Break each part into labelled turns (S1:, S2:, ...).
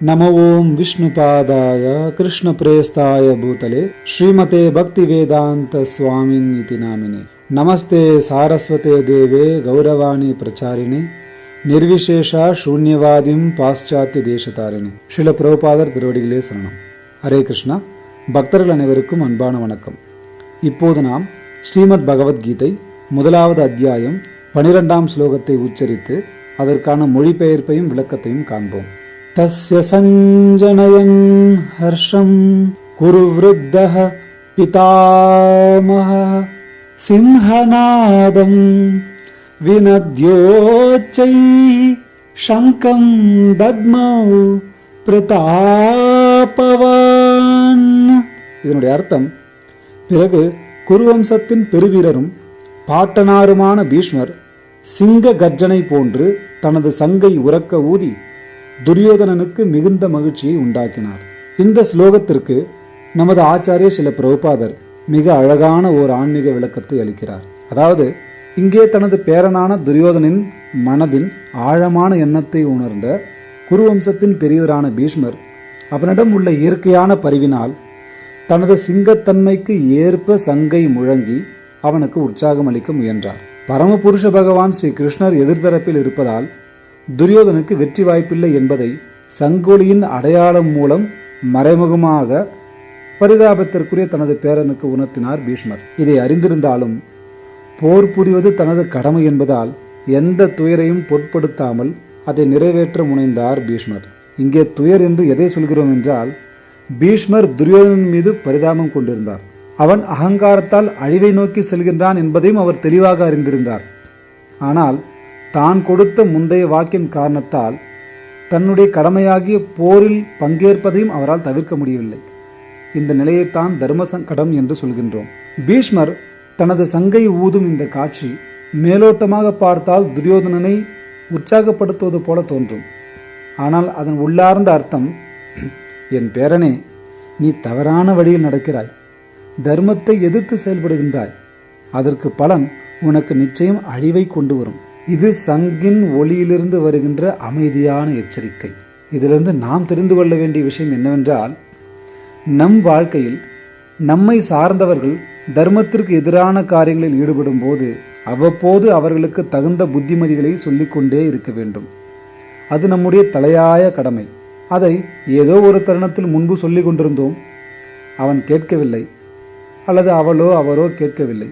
S1: நம ஓம் விஷ்ணுபிராதாய கிருஷ்ண பிரேஸ்தாய பூதலே ஸ்ரீமதே பக்தி வேதாந்த भक्तिवेदान्तस्वामिन् इति நாமினி நமஸ்தே சாரஸ்வதே தேவே கௌரவாணி பிரச்சாரிணி நிர்விசேஷா சூன்யவாதியும் பாশ্சாத்திய தேசதாரிணி ஸ்ரீல பிரபுபாதர் திருவடிகளே சரணம்। ஹரே கிருஷ்ணா பக்தர்கள் அனைவருக்கும் அன்பான வணக்கம்। இப்போது நாம் ஸ்ரீமத் பகவத்கீதை முதலாவது அத்தியாயம் பனிரெண்டாம் ஸ்லோகத்தை உச்சரித்து அதற்கான மொழிபெயர்ப்பையும் விளக்கத்தையும் காண்போம்। तस्य सञ्जनयन् ஹர்ஷம் குரு விருத்தः பிதாமஹ சிம்ஹநாதம் வினத்யோச்சை சங்கம் தத்மௌ பிரதாபவான் இதனுடைய அர்த்தம் பிறகு குருவம்சத்தின் பெருவீரரும் பாட்டனாருமான பீஷ்மர் சிங்க கர்ஜனை போன்று தனது சங்கை உறக்க ஊதி துரியோதனனுக்கு மிகுந்த மகிழ்ச்சியை உண்டாக்கினார். இந்த ஸ்லோகத்திற்கு நமது ஆச்சாரிய சில பிரபுபாதர் மிக அழகான ஓர் ஆன்மீக விளக்கத்தை அளிக்கிறார். அதாவது இங்கே தனது பேரனான துரியோதனின் மனதின் ஆழமான எண்ணத்தை உணர்ந்த குருவம்சத்தின் பெரியவரான பீஷ்மர் அவனிடம் உள்ள இயற்கையான பரிவினால் தனது சிங்கத்தன்மைக்கு ஏற்ப சங்கை முழங்கி அவனுக்கு உற்சாகம் அளிக்க முயன்றார். பரமபுருஷ பகவான் ஸ்ரீ கிருஷ்ணர் எதிர்த்தரப்பில் இருப்பதால் துரியோதனுக்கு வெற்றி வாய்ப்பில்லை என்பதை சங்கொலியின் அடையாளம் மூலம் மறைமுகமாக பரிதாபத்திற்குரிய தனது பேரனுக்கு உணர்த்தினார் பீஷ்மர். இதை அறிந்திருந்தாலும் போர் புரிவது தனது கடமை என்பதால் எந்த துயரையும் பொருட்படுத்தாமல் அதை நிறைவேற்ற முனைந்தார் பீஷ்மர். இங்கே துயர் என்று எதை சொல்கிறோம் என்றால் பீஷ்மர் துரியோதனன் மீது பரிதாபம் கொண்டிருந்தார். அவன் அகங்காரத்தால் அழிவை நோக்கி செல்கின்றான் என்பதையும் அவர் தெளிவாக அறிந்திருந்தார். ஆனால் தான் கொடுத்த முந்தைய வாக்கின் காரணத்தால் தன்னுடைய கடமையாகிய போரில் பங்கேற்பதையும் அவரால் தவிர்க்க முடியவில்லை. இந்த நிலையைத்தான் தர்ம சங்கடம் என்று சொல்கின்றோம். பீஷ்மர் தனது சங்கை ஊதும் இந்த காட்சி மேலோட்டமாக பார்த்தால் துரியோதனனை உற்சாகப்படுத்துவது போல தோன்றும். ஆனால் அதன் உள்ளார்ந்த அர்த்தம் என் பேரனே நீ தவறான வழியில் நடக்கிறாய். தர்மத்தை எதிர்த்து செயல்படுகின்றாய். அதற்கு பலன் உனக்கு நிச்சயம் அழிவை கொண்டு வரும். இது சங்கின் ஒளியிலிருந்து வருகின்ற அமைதியான எச்சரிக்கை. இதிலிருந்து நாம் தெரிந்து கொள்ள வேண்டிய விஷயம் என்னவென்றால் நம் வாழ்க்கையில் நம்மை சார்ந்தவர்கள் தர்மத்திற்கு எதிரான காரியங்களில் ஈடுபடும் போது அவ்வப்போது அவர்களுக்கு தகுந்த புத்திமதிகளை சொல்லிக்கொண்டே இருக்க வேண்டும். அது நம்முடைய தலையாய கடமை. அதை ஏதோ ஒரு தருணத்தில் முன்பு சொல்லிக் கொண்டிருந்தோம். அவன் கேட்கவில்லை. அல்லது அவளோ அவரோ கேட்கவில்லை.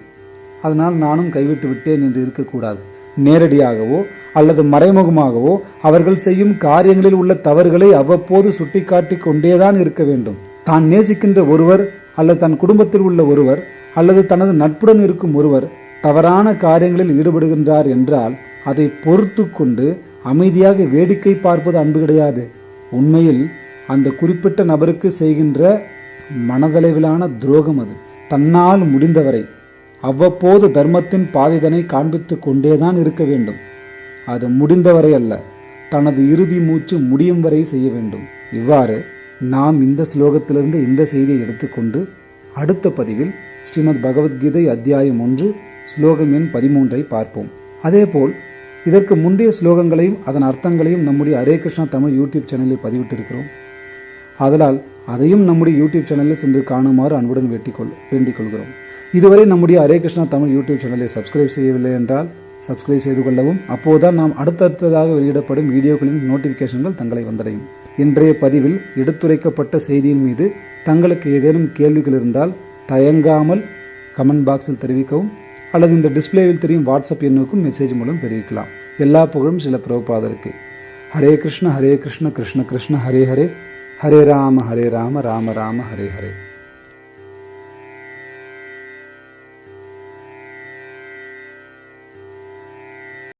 S1: அதனால் நானும் கைவிட்டு விட்டேன் என்று இருக்கக்கூடாது. நேரடியாகவோ அல்லது மறைமுகமாகவோ அவர்கள் செய்யும் காரியங்களில் உள்ள தவறுகளை அவ்வப்போது சுட்டிக்காட்டி கொண்டேதான் இருக்க வேண்டும். தான் நேசிக்கின்ற ஒருவர் அல்லது தன் குடும்பத்தில் உள்ள ஒருவர் அல்லது தனது நட்புடன் இருக்கும் ஒருவர் தவறான காரியங்களில் ஈடுபடுகின்றார் என்றால் அதை பொறுத்து கொண்டு அமைதியாக வேடிக்கை பார்ப்பது அன்பு கிடையாது. உண்மையில் அந்த குறிப்பிட்ட நபருக்கு செய்கின்ற மனதளவிலான துரோகம் அது. தன்னால் முடிந்தவரை அவ்வப்போது தர்மத்தின் பாதைதனை காண்பித்து கொண்டேதான் இருக்க வேண்டும். அது முடிந்தவரை அல்ல தனது இறுதி மூச்சு முடியும் வரை செய்ய வேண்டும். இவ்வாறு நாம் இந்த ஸ்லோகத்திலிருந்து இந்த செய்தியை எடுத்துக்கொண்டு அடுத்த பதிவில் ஸ்ரீமத் பகவத்கீதை அத்தியாயம் ஒன்று ஸ்லோகம் எண் பதிமூன்றை பார்ப்போம். அதேபோல் இதற்கு முந்தைய ஸ்லோகங்களையும் அதன் அர்த்தங்களையும் நம்முடைய ஹரே கிருஷ்ணா தமிழ் யூடியூப் சேனலில் பதிவிட்டிருக்கிறோம். அதனால் அதையும் நம்முடைய யூடியூப் சேனலில் சென்று காணுமாறு அன்புடன் வேண்டிக்கொள் வேண்டிக் கொள்கிறோம் இதுவரை நம்முடைய ஹரே கிருஷ்ணா தமிழ் யூடியூப் சேனலை சப்ஸ்கிரைப் செய்யவில்லை என்றால் சப்ஸ்கிரைப் செய்து கொள்ளவும். அப்போதுதான் நாம் அடுத்தடுத்ததாக வெளியிடப்படும் வீடியோக்களின் நோட்டிஃபிகேஷன்கள் தங்களை வந்தடையும். இன்றைய பதிவில் எடுத்துரைக்கப்பட்ட செய்தியின் மீது தங்களுக்கு ஏதேனும் கேள்விகள் இருந்தால் தயங்காமல் கமெண்ட் பாக்ஸில் தெரிவிக்கவும் அல்லது இந்த டிஸ்பிளேவில் தெரியும் வாட்ஸ்அப் எண்ணுக்கும் மெசேஜ் மூலம் தெரிவிக்கலாம். எல்லா புகழும் சில பிரபுபாதருக்கு. ஹரே கிருஷ்ண ஹரே கிருஷ்ண கிருஷ்ண கிருஷ்ண ஹரே ஹரே. ஹரே ராம ஹரே ராம ராம ராம ஹரே ஹரே.